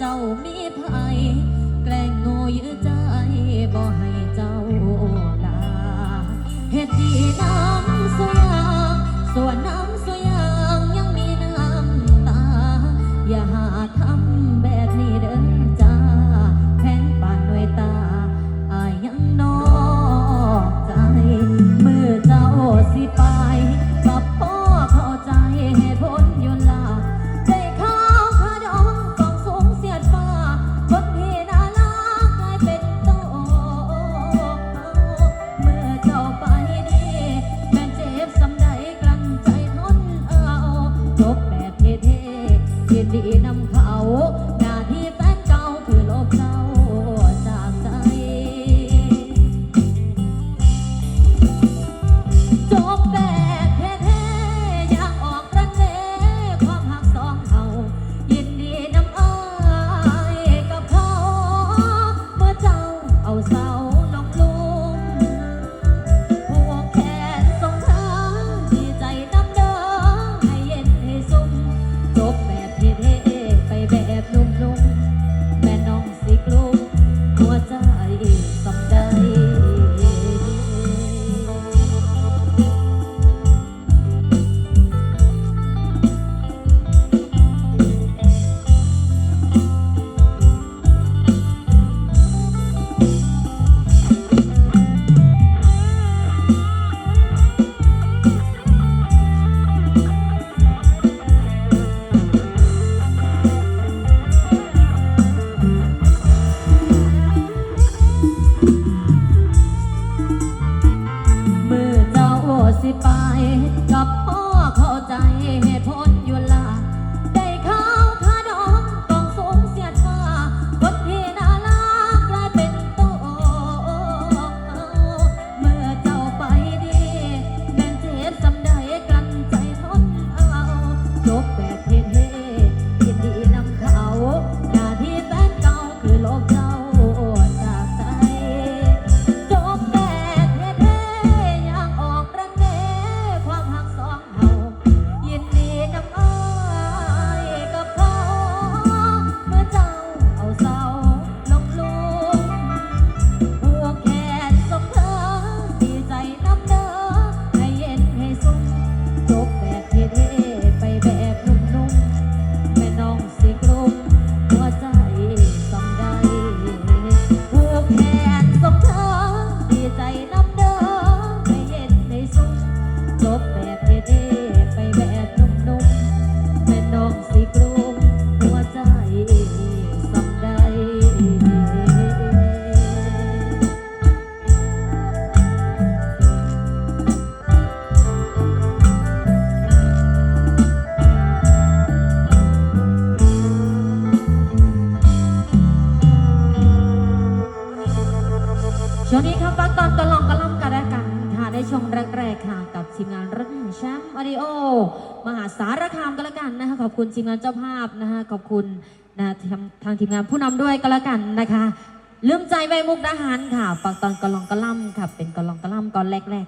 Rau! สิไปกับพ่อเข้าใจเหตุผล ช่วงนี้ครับฟังตอนกระลองกระล่ำกันแล้วกันค่ะได้ชมแรกๆค่ะกับทีมงานรถแห่งแชมป์ออดิโอมหาสารคามกันแล้วกันนะคะขอบคุณทีมงานเจ้าภาพนะคะขอบคุณนะทางทางทีมงานผู้นำด้วยกันแล้วกันนะคะลืมใจใบมุกดาหารค่ะฟังตอนกระลองกระล่ำค่ะเป็นกระลองกระล่ำก่อนแรกๆ